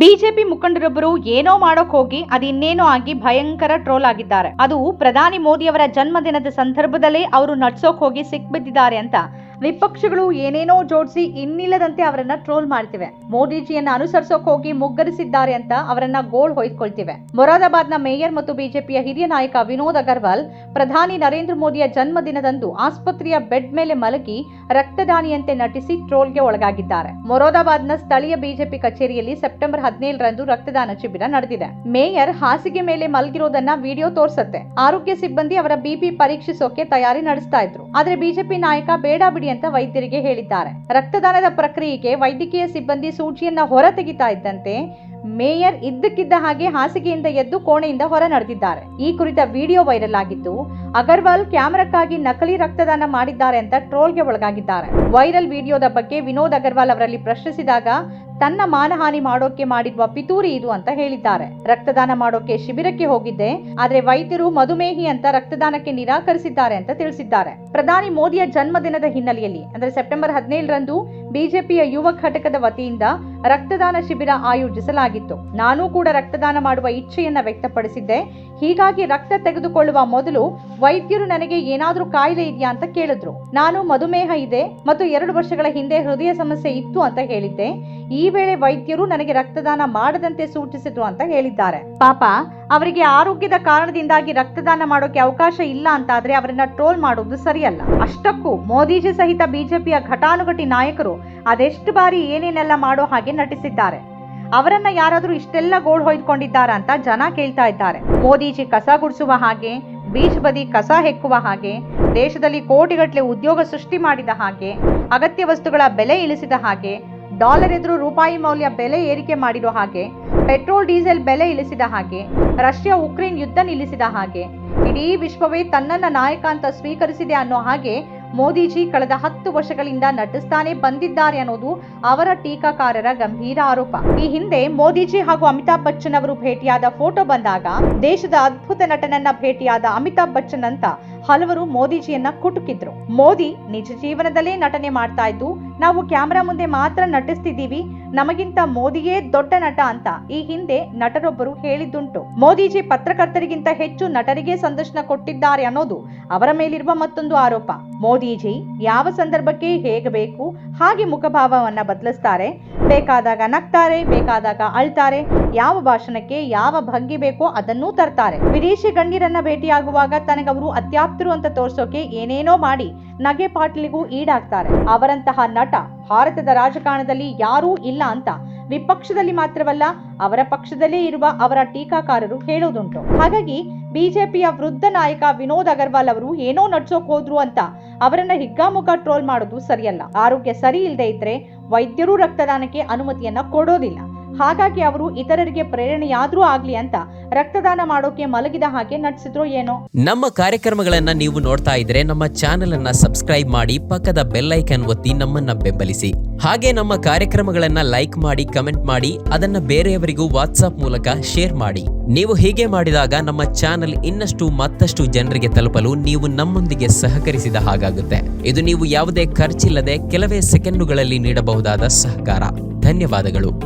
BJP ಮುಖಂಡರೊಬ್ಬರು ಏನೋ ಮಾಡೋಕ್ ಹೋಗಿ ಅದಿನ್ನೇನೋ ಆಗಿ ಭಯಂಕರ ಟ್ರೋಲ್ ಆಗಿದ್ದಾರೆ. ಅದು ಪ್ರಧಾನಿ ಮೋದಿಯವರ ಜನ್ಮದಿನದ ಸಂದರ್ಭದಲ್ಲೇ ಅವರು ನಡ್ಸೋಕ್ ಹೋಗಿ ಸಿಕ್ಬಿದ್ದಿದ್ದಾರೆ ಅಂತ ವಿಪಕ್ಷಗಳು ಏನೇನೋ ಜೋಡಿಸಿ ಇನ್ನಿಲ್ಲದಂತೆ ಅವರನ್ನ ಟ್ರೋಲ್ ಮಾಡ್ತಿವೆ. ಮೋದಿಜಿಯನ್ನ ಅನುಸರಿಸೋಕ್ ಹೋಗಿ ಮುಗ್ಗರಿಸಿದ್ದಾರೆ ಅಂತ ಅವರನ್ನ ಗೋಳ್ ಹೊಯ್ಕೊಳ್ತಿವೆ. ಮೊರಾದಾಬಾದ್ನ ಮೇಯರ್ ಮತ್ತು ಬಿಜೆಪಿಯ ಹಿರಿಯ ನಾಯಕ ವಿನೋದ್ ಅಗರ್ವಾಲ್, ಪ್ರಧಾನಿ ನರೇಂದ್ರ ಮೋದಿಯ ಜನ್ಮದಿನದಂದು ಆಸ್ಪತ್ರೆಯ ಬೆಡ್ ಮೇಲೆ ಮಲಗಿ ರಕ್ತದಾನಿಯಂತೆ ನಟಿಸಿ ಟ್ರೋಲ್ಗೆ ಒಳಗಾಗಿದ್ದಾರೆ. ಮೊರಾದಾಬಾದ್ನ ಸ್ಥಳೀಯ ಬಿಜೆಪಿ ಕಚೇರಿಯಲ್ಲಿ ಸೆಪ್ಟೆಂಬರ್ ಹದಿನೇಳರಂದು ರಕ್ತದಾನ ಶಿಬಿರ ನಡೆದಿದೆ. ಮೇಯರ್ ಹಾಸಿಗೆ ಮೇಲೆ ಮಲಗಿರೋದನ್ನ ವಿಡಿಯೋ ತೋರಿಸುತ್ತೆ. ಆರೋಗ್ಯ ಸಿಬ್ಬಂದಿ ಅವರ ಬಿಪಿ ಪರೀಕ್ಷಿಸೋಕೆ ತಯಾರಿ ನಡೆಸ್ತಾ ಇದ್ರು. ಆದ್ರೆ ಬಿಜೆಪಿ ನಾಯಕ ಬಿಡಿ ಅಂತ ವೈದ್ಯರಿಗೆ ಹೇಳಿದ್ದಾರೆ. ರಕ್ತದಾನದ ಪ್ರಕ್ರಿಯೆಗೆ ವೈದ್ಯಕೀಯ ಸಿಬ್ಬಂದಿ ಸೂಚಿಯನ್ನ ಹೊರ ತೆಗಿತಾ ಇದ್ದಂತೆ ಮೇಯರ್ ಇದ್ದಕ್ಕಿದ್ದ ಹಾಗೆ ಹಾಸಿಗೆಯಿಂದ ಎದ್ದು ಕೋಣೆಯಿಂದ ಹೊರ ನಡೆದಿದ್ದಾರೆ. ಈ ಕುರಿತ ವಿಡಿಯೋ ವೈರಲ್ ಆಗಿದ್ದು, ಅಗರ್ವಾಲ್ ಕ್ಯಾಮೆರಾಕ್ಕಾಗಿ ನಕಲಿ ರಕ್ತದಾನ ಮಾಡಿದ್ದಾರೆ ಅಂತ ಟ್ರೋಲ್ಗೆ ಒಳಗಾಗಿದ್ದಾರೆ. ವೈರಲ್ ವಿಡಿಯೋದ ಬಗ್ಗೆ ವಿನೋದ್ ಅಗರ್ವಾಲ್ ಅವರಲ್ಲಿ ಪ್ರಶ್ನಿಸಿದಾಗ ತನ್ನ ಮಾನಹಾನಿ ಮಾಡೋಕೆ ಮಾಡಿರುವ ಪಿತೂರಿ ಇದು ಅಂತ ಹೇಳಿದ್ದಾರೆ. ರಕ್ತದಾನ ಮಾಡೋಕೆ ಶಿಬಿರಕ್ಕೆ ಹೋಗಿದ್ದೆ, ಆದ್ರೆ ವೈದ್ಯರು ಮಧುಮೇಹಿ ಅಂತ ರಕ್ತದಾನಕ್ಕೆ ನಿರಾಕರಿಸಿದ್ದಾರೆ ಅಂತ ತಿಳಿಸಿದ್ದಾರೆ. ಪ್ರಧಾನಿ ಮೋದಿಯ ಜನ್ಮದಿನದ ಹಿನ್ನೆಲೆಯಲ್ಲಿ, ಅಂದ್ರೆ ಸೆಪ್ಟೆಂಬರ್ ಹದಿನೇಳರಂದು ಬಿಜೆಪಿಯ ಯುವ ಘಟಕದ ವತಿಯಿಂದ ರಕ್ತದಾನ ಶಿಬಿರ ಆಯೋಜಿಸಲಾಗಿತ್ತು. ನಾನು ಕೂಡ ರಕ್ತದಾನ ಮಾಡುವ ಇಚ್ಛೆಯನ್ನ ವ್ಯಕ್ತಪಡಿಸಿದ್ದೆ. ಹೀಗಾಗಿ ರಕ್ತ ತೆಗೆದುಕೊಳ್ಳುವ ಮೊದಲು ವೈದ್ಯರು ನನಗೆ ಏನಾದ್ರೂ ಕಾಯಿಲೆ ಇದೆಯಾ ಅಂತ ಕೇಳಿದ್ರು. ನಾನು ಮಧುಮೇಹ ಇದೆ ಮತ್ತು ಎರಡು ವರ್ಷಗಳ ಹಿಂದೆ ಹೃದಯ ಸಮಸ್ಯೆ ಇತ್ತು ಅಂತ ಹೇಳಿದ್ದೆ. ಈ ವೇಳೆ ವೈದ್ಯರು ನನಗೆ ರಕ್ತದಾನ ಮಾಡದಂತೆ ಸೂಚಿಸಿದ್ರು ಅಂತ ಹೇಳಿದ್ದಾರೆ. ಪಾಪ ಅವರಿಗೆ ಆರೋಗ್ಯದ ಕಾರಣದಿಂದಾಗಿ ರಕ್ತದಾನ ಮಾಡೋಕೆ ಅವಕಾಶ ಇಲ್ಲ ಅಂತಾದ್ರೆ ಅವರನ್ನ ಟ್ರೋಲ್ ಮಾಡೋದು ಸರಿಯಲ್ಲ. ಅಷ್ಟಕ್ಕೂ ಮೋದಿಜಿ ಸಹಿತ ಬಿಜೆಪಿಯ ಘಟಾನುಘಟಿ ನಾಯಕರು ಅದೆಷ್ಟು ಬಾರಿ ಏನೇನೆಲ್ಲ ಮಾಡೋ ಹಾಗೆ ನಟಿಸಿದ್ದಾರೆ. ಅವರನ್ನ ಯಾರಾದರೂ ಇಷ್ಟೆಲ್ಲ ಗೋಳ್ ಹೊಯ್ದುಕೊಂಡಿದ್ದಾರಾ ಅಂತ ಜನ ಕೇಳ್ತಾ ಇದ್ದಾರೆ. ಮೋದಿಜಿ ಕಸ ಗುಡಿಸುವ ಹಾಗೆ, ಬೀಚ್ ಬದಿ ಕಸ ಹೆಕ್ಕುವ ಹಾಗೆ, ದೇಶದಲ್ಲಿ ಕೋಟಿಗಟ್ಟಲೆ ಉದ್ಯೋಗ ಸೃಷ್ಟಿ ಮಾಡಿದ ಹಾಗೆ, ಅಗತ್ಯ ವಸ್ತುಗಳ ಬೆಲೆ ಇಳಿಸಿದ ಹಾಗೆ ಡಾಲರ್ ಎದುರು ರೂಪಾಯಿ ಮೌಲ್ಯ ಬೆಲೆ ಏರಿಕೆ ಮಾಡಿರೋ ಹಾಗೆ, ಪೆಟ್ರೋಲ್, ಡೀಸೆಲ್ ಬೆಲೆ ಇಳಿಸಿದ ಹಾಗೆ, ರಷ್ಯಾ, ಉಕ್ರೇನ್ ಯುದ್ಧ ನಿಲ್ಲಿಸಿದ ಹಾಗೆ, ಇಡೀ ವಿಶ್ವವೇ ತನ್ನನ್ನ ನಾಯಕ ಅಂತ ಸ್ವೀಕರಿಸಿದೆ ಅನ್ನೋ ಹಾಗೆ ಮೋದಿಜಿ ಕಳೆದ ಹತ್ತು ವರ್ಷಗಳಿಂದ ನಟಿಸ್ತಾನೆ ಬಂದಿದ್ದಾರೆ ಅನ್ನೋದು ಅವರ ಟೀಕಾಕಾರರ ಗಂಭೀರ ಆರೋಪ. ಈ ಹಿಂದೆ ಮೋದಿಜಿ ಹಾಗೂ ಅಮಿತಾಬ್ ಬಚ್ಚನ್ ಅವರು ಭೇಟಿಯಾದ ಫೋಟೋ ಬಂದಾಗ ದೇಶದ ಅದ್ಭುತ ನಟನನ್ನ ಭೇಟಿಯಾದ ಅಮಿತಾಬ್ ಬಚ್ಚನ್ ಅಂತ ಹಲವರು ಮೋದಿಜಿಯನ್ನ ಕುಟುಕಿದ್ರು. ಮೋದಿ ನಿಜ ಜೀವನದಲ್ಲೇ ನಟನೆ ಮಾಡ್ತಾ ಇದ್ದು, ನಾವು ಕ್ಯಾಮೆರಾ ಮುಂದೆ ಮಾತ್ರ ನಟಿಸ್ತಿದ್ದೀವಿ, ನಮಗಿಂತ ಮೋದಿಯೇ ದೊಡ್ಡ ನಟ ಅಂತ ಈ ಹಿಂದೆ ನಟರೊಬ್ಬರು ಹೇಳಿದ್ದುಂಟು. ಮೋದಿಜಿ ಪತ್ರಕರ್ತರಿಗಿಂತ ಹೆಚ್ಚು ನಟರಿಗೆ ಸಂದರ್ಶನ ಕೊಟ್ಟಿದ್ದಾರೆ ಅನ್ನೋದು ಅವರ ಮೇಲಿರುವ ಮತ್ತೊಂದು ಆರೋಪ. ಮೋದಿಜಿ ಯಾವ ಸಂದರ್ಭಕ್ಕೆ ಹೇಗೆ ಬೇಕು, ಹಾಗೆ ಮುಖಭಾವವನ್ನ ಬದಲಿಸ್ತಾರೆ ಬೇಕಾದಾಗ ನಗ್ತಾರೆ, ಬೇಕಾದಾಗ ಅಳ್ತಾರೆ, ಯಾವ ಭಾಷಣಕ್ಕೆ ಯಾವ ಭಂಗಿ ಬೇಕೋ ಅದನ್ನೂ ತರ್ತಾರೆ. ವಿದೇಶಿ ಗಣ್ಯರನ್ನ ಭೇಟಿಯಾಗುವಾಗ ತನಗವರು ಅತ್ಯಾಪ್ತರು ಅಂತ ತೋರ್ಸೋಕೆ ಏನೇನೋ ಮಾಡಿ ನಗೆ ಪಾಟಲಿಗೂ ಈಡಾಗ್ತಾರೆ. ಅವರಂತಹ ನಟ ಭಾರತದ ರಾಜಕಾರಣದಲ್ಲಿ ಯಾರೂ ಇಲ್ಲ ಅಂತ ವಿಪಕ್ಷದಲ್ಲಿ ಮಾತ್ರವಲ್ಲ ಅವರ ಪಕ್ಷದಲ್ಲೇ ಇರುವ ಅವರ ಟೀಕಾಕಾರರು ಹೇಳೋದುಂಟು. ಹಾಗಾಗಿ ಬಿಜೆಪಿಯ ವೃದ್ಧ ನಾಯಕ ವಿನೋದ್ ಅಗರ್ವಾಲ್ ಅವರು ಏನೋ ನಡ್ಸೋಕ್ ಹೋದ್ರು ಅಂತ ಅವರನ್ನ ಹಿಗ್ಗಾಮುಗ್ಗ ಟ್ರೋಲ್ ಮಾಡೋದು ಸರಿಯಲ್ಲ. ಆರೋಗ್ಯ ಸರಿ ಇಲ್ಲದೆ ಇದ್ರೆ ವೈದ್ಯರು ರಕ್ತದಾನಕ್ಕೆ ಅನುಮತಿಯನ್ನ ಕೊಡೋದಿಲ್ಲ. ಹಾಗಾಗಿ ಅವರು ಇತರರಿಗೆ ಪ್ರೇರಣೆಯಾದ್ರೂ ಆಗ್ಲಿ ಅಂತ ರಕ್ತದಾನ ಮಾಡೋಕೆ ಮಲಗಿದ ಹಾಗೆ ನಟಿಸಿದ್ರು ಏನೋ. ನಮ್ಮ ಕಾರ್ಯಕ್ರಮಗಳನ್ನ ನೀವು ನೋಡ್ತಾ ಇದ್ರೆ ನಮ್ಮ ಚಾನೆಲ್ ಅನ್ನ ಸಬ್ಸ್ಕ್ರೈಬ್ ಮಾಡಿ ಪಕ್ಕದ ಬೆಲ್ ಐಕನ್ ಒತ್ತಿ ನಮ್ಮನ್ನ ಬೆಂಬಲಿಸಿ. ಹಾಗೆ ನಮ್ಮ ಕಾರ್ಯಕ್ರಮಗಳನ್ನ ಲೈಕ್ ಮಾಡಿ, ಕಮೆಂಟ್ ಮಾಡಿ, ಅದನ್ನ ಬೇರೆಯವರಿಗೂ ವಾಟ್ಸ್ಆಪ್ ಮೂಲಕ ಶೇರ್ ಮಾಡಿ. ನೀವು ಹೀಗೆ ಮಾಡಿದಾಗ ನಮ್ಮ ಚಾನೆಲ್ ಇನ್ನಷ್ಟು ಮತ್ತಷ್ಟು ಜನರಿಗೆ ತಲುಪಲು ನೀವು ನಮ್ಮೊಂದಿಗೆ ಸಹಕರಿಸಿದ ಹಾಗಾಗುತ್ತೆ. ಇದು ನೀವು ಯಾವುದೇ ಖರ್ಚಿಲ್ಲದೆ ಕೆಲವೇ ಸೆಕೆಂಡುಗಳಲ್ಲಿ ನೀಡಬಹುದಾದ ಸಹಕಾರ. ಧನ್ಯವಾದಗಳು.